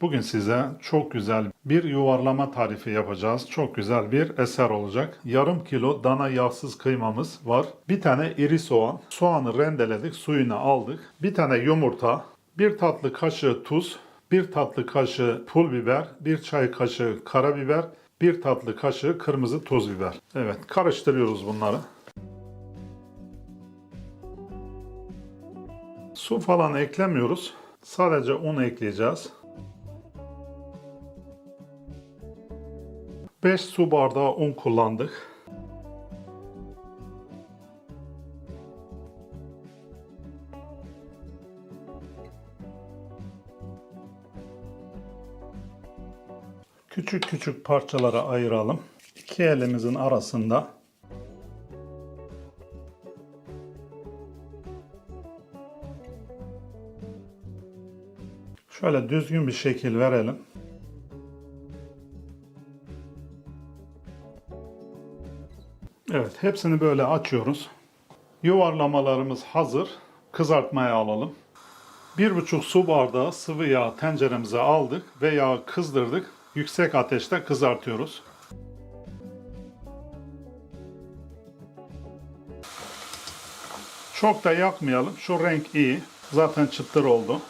Bugün size çok güzel bir yuvarlama tarifi yapacağız. Çok güzel bir eser olacak. Yarım kilo dana yağsız kıymamız var. Bir tane iri soğan. Soğanı rendeledik, suyunu aldık. Bir tane yumurta, bir tatlı kaşığı tuz, bir tatlı kaşığı pul biber, bir çay kaşığı karabiber, bir tatlı kaşığı kırmızı toz biber. Evet, karıştırıyoruz bunları. Su falan eklemiyoruz. Sadece un ekleyeceğiz. 5 su bardağı un kullandık. Küçük küçük parçalara ayıralım. İki elimizin arasında Şöyle düzgün bir şekil verelim. Evet, hepsini böyle açıyoruz. Yuvarlamalarımız hazır. Kızartmaya alalım. Bir buçuk su bardağı sıvı yağ tenceremize aldık ve yağı kızdırdık. Yüksek ateşte kızartıyoruz. Çok da yakmayalım. Şu renk iyi. Zaten çıtır oldu.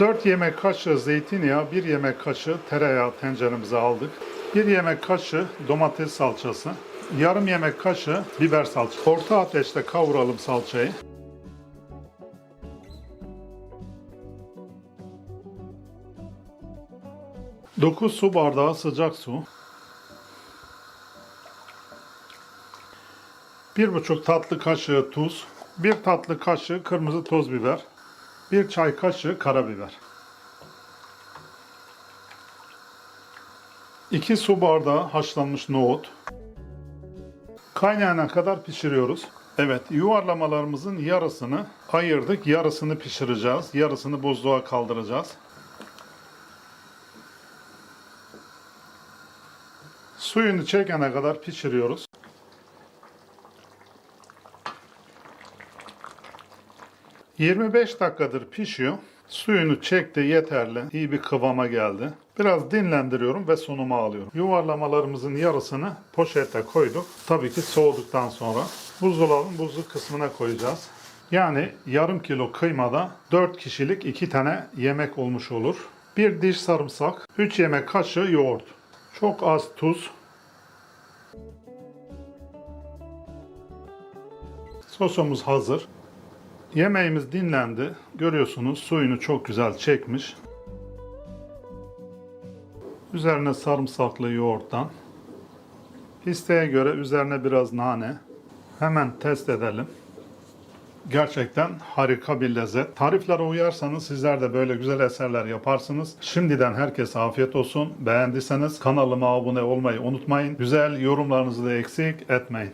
Dört yemek kaşığı zeytinyağı, bir yemek kaşığı tereyağı tenceremize aldık. Bir yemek kaşığı domates salçası, yarım yemek kaşığı biber salçası. Orta ateşte kavuralım salçayı. Dokuz su bardağı sıcak su. Bir buçuk tatlı kaşığı tuz, bir tatlı kaşığı kırmızı toz biber, bir çay kaşığı karabiber. 2 su bardağı haşlanmış nohut. Kaynayana kadar pişiriyoruz. Evet, yuvarlamalarımızın yarısını ayırdık. Yarısını pişireceğiz. Yarısını buzluğa kaldıracağız. Suyunu çekene kadar pişiriyoruz. ...25 dakikadır pişiyor. Suyunu çekti yeterli. iyi bir kıvama geldi. Biraz dinlendiriyorum ve sunuma alıyorum. Yuvarlamalarımızın yarısını poşete koyduk. Tabii ki soğuduktan sonra buzdolabının buzlu kısmına koyacağız. Yani yarım kilo kıymada 4 kişilik 2 tane yemek olmuş olur. Bir diş sarımsak, 3 yemek kaşığı yoğurt. Çok az tuz. Sosumuz hazır. Yemeğimiz dinlendi. Görüyorsunuz suyunu çok güzel çekmiş. Üzerine sarımsaklı yoğurttan. İsteğe göre üzerine biraz nane. Hemen test edelim. Gerçekten harika bir lezzet. Tariflere uyarsanız sizler de böyle güzel eserler yaparsınız. Şimdiden herkese afiyet olsun. Beğendiyseniz kanalıma abone olmayı unutmayın. Güzel yorumlarınızı da eksik etmeyin.